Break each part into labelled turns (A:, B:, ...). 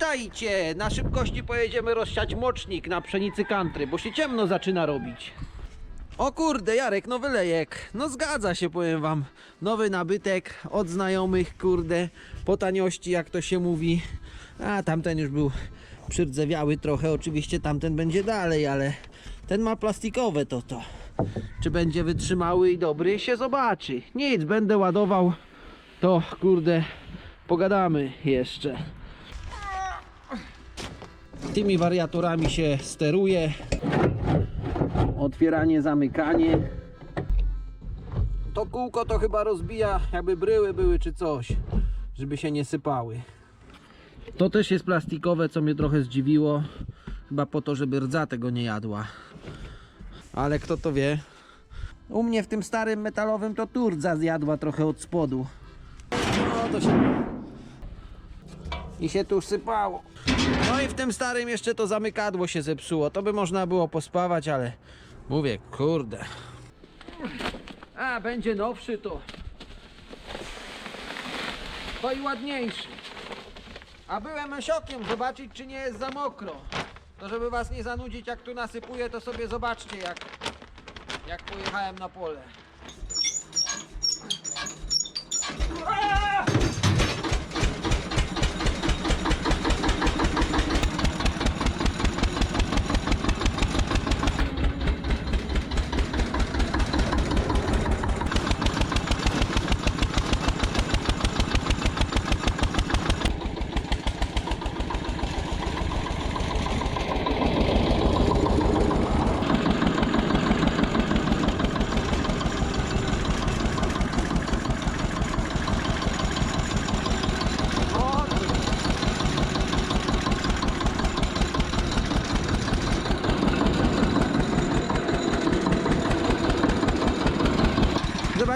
A: Słuchajcie, na szybkości pojedziemy rozsiać mocznik na pszenicy country, bo się ciemno zaczyna robić. O kurde, Jarek, nowy lejek. No zgadza się, powiem wam. Nowy nabytek od znajomych, kurde, po taniości, jak to się mówi. A tamten już był przyrdzewiały trochę, oczywiście tamten będzie dalej, ale ten ma plastikowe to to. Czy będzie wytrzymały i dobry, się zobaczy. Nic, będę ładował, to kurde, pogadamy jeszcze. Tymi wariatorami się steruje otwieranie, zamykanie. To kółko to chyba rozbija, jakby bryły były czy coś, żeby się nie sypały. To też jest plastikowe, co mnie trochę zdziwiło. Chyba po to, żeby rdza tego nie jadła. Ale kto to wie? U mnie w tym starym metalowym to tu rdza zjadła trochę od spodu. No to się... I się tu sypało. No i w tym starym jeszcze to zamykadło się zepsuło. To by można było pospawać, ale mówię, kurde. A, będzie nowszy to. To i ładniejszy. A byłem esiokiem zobaczyć, czy nie jest za mokro. To żeby was nie zanudzić, jak tu nasypuję, to sobie zobaczcie, jak, jak pojechałem na pole. O,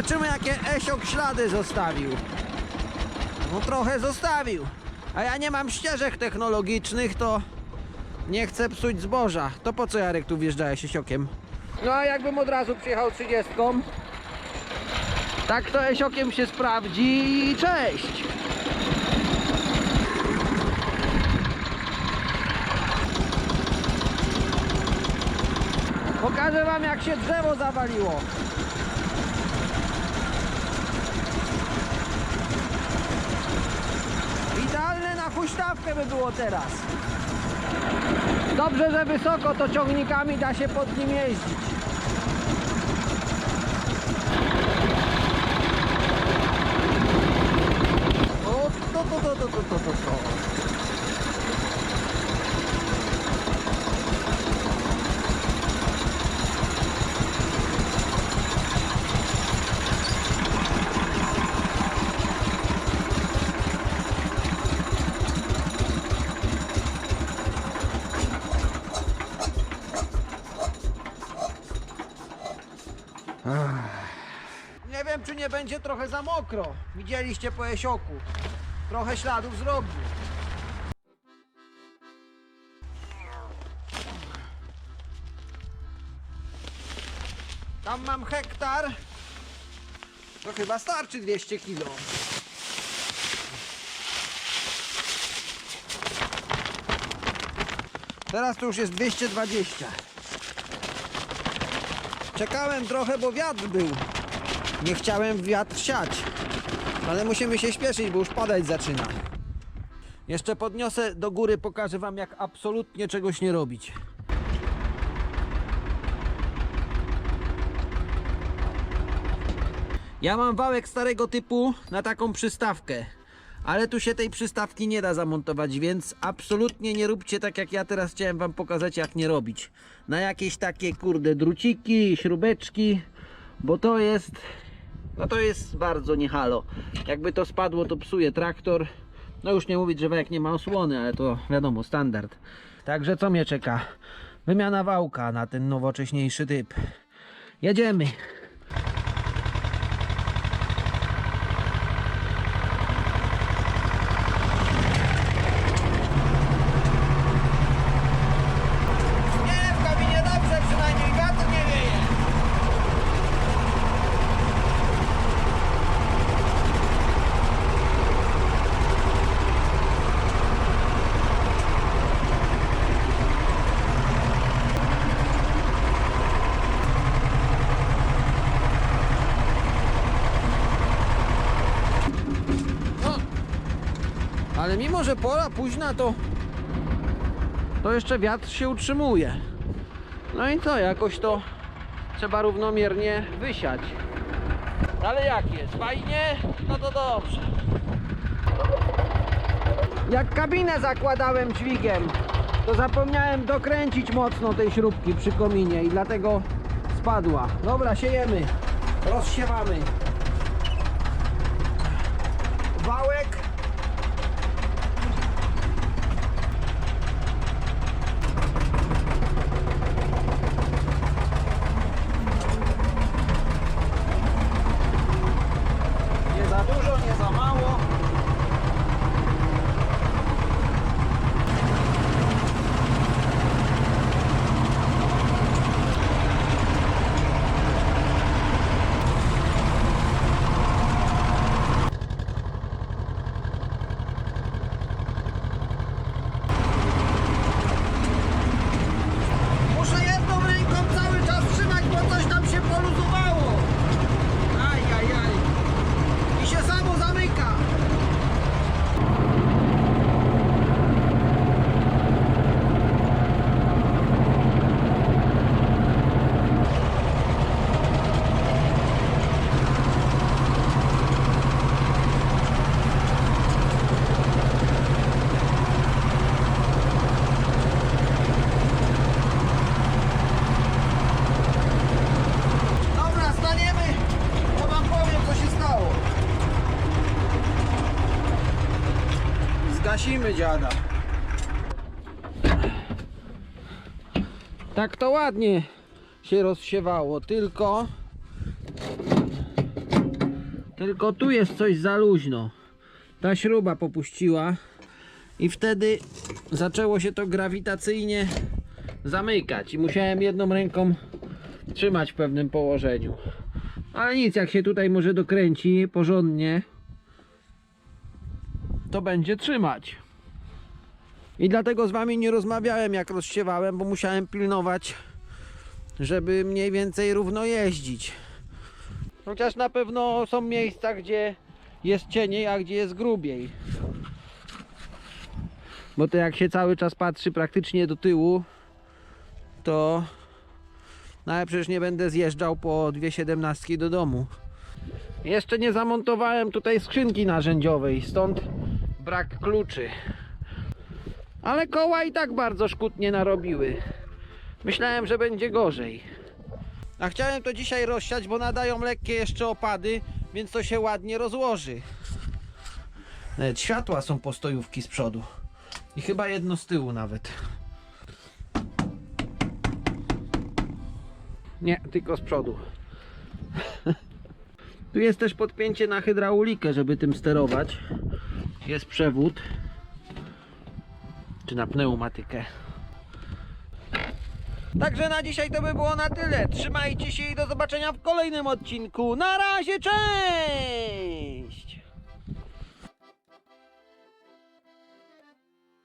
A: Zobaczymy jakie Esiok ślady zostawił. No trochę zostawił. A ja nie mam ścieżek technologicznych, to nie chcę psuć zboża. To po co Jarek tu wjeżdżałeś Esiokiem? No a jakbym od razu przyjechał 30. Tak to Esiokiem się sprawdzi i cześć. Pokażę wam jak się drzewo zawaliło. Idealne na huśtawkę by było teraz. Dobrze, że wysoko to ciągnikami da się pod nim jeździć. Nie wiem, czy nie będzie trochę za mokro. Widzieliście po jesioku. Trochę śladów zrobił. Tam mam hektar. To chyba starczy 200 kilo. Teraz to już jest 220. Czekałem trochę, bo wiatr był. Nie chciałem wiatr siać. Ale musimy się śpieszyć, bo już padać zaczyna. Jeszcze podniosę do góry, pokażę wam jak absolutnie czegoś nie robić. Ja mam wałek starego typu na taką przystawkę. Ale tu się tej przystawki nie da zamontować, więc absolutnie nie róbcie tak jak ja teraz chciałem wam pokazać jak nie robić. Na jakieś takie kurde druciki, śrubeczki, bo to jest no to jest bardzo nie halo. Jakby to spadło to psuje traktor. No już nie mówić, że wajek nie ma osłony, ale to wiadomo standard. Także co mnie czeka? Wymiana wałka na ten nowocześniejszy typ. Jedziemy. Nie, w kabinie dobrze, przynajmniej wiatr nie wieje. Ale mimo, że pora późna, to to jeszcze wiatr się utrzymuje. No i co, jakoś to trzeba równomiernie wysiać. Ale jak jest? Fajnie? No to dobrze. Jak kabinę zakładałem dźwigiem, to zapomniałem dokręcić mocno tej śrubki przy kominie i dlatego spadła. Dobra, siejemy. Rozsiewamy. Wałek. Dużo, nie za mało. Muszę jedną ręką cały czas trzymać, bo coś tam się poluzowało. Aj, aj, aj. I się samo zamyka. Dobra, staniemy, to wam powiem co się stało. Zgasimy dziada. Tak to ładnie się rozsiewało, tylko tylko tu jest coś za luźno. Ta śruba popuściła i wtedy zaczęło się to grawitacyjnie zamykać i musiałem jedną ręką trzymać w pewnym położeniu. Ale nic, jak się tutaj może dokręci porządnie, to będzie trzymać. I dlatego z wami nie rozmawiałem jak rozsiewałem, bo musiałem pilnować, żeby mniej więcej równo jeździć. Chociaż na pewno są miejsca, gdzie jest cieniej, a gdzie jest grubiej. Bo to jak się cały czas patrzy praktycznie do tyłu, to no ale przecież nie będę zjeżdżał po dwie siedemnastki do domu. Jeszcze nie zamontowałem tutaj skrzynki narzędziowej, stąd brak kluczy. Ale koła i tak bardzo szkód nie narobiły. Myślałem, że będzie gorzej. A chciałem to dzisiaj rozsiać, bo nadają lekkie jeszcze opady, więc to się ładnie rozłoży. Nawet światła są postojówki z przodu. I chyba jedno z tyłu nawet. Nie, tylko z przodu. tu jest też podpięcie na hydraulikę, żeby tym sterować. Jest przewód. Czy na pneumatykę. Także na dzisiaj to by było na tyle. Trzymajcie się i do zobaczenia w kolejnym odcinku. Na razie, cześć!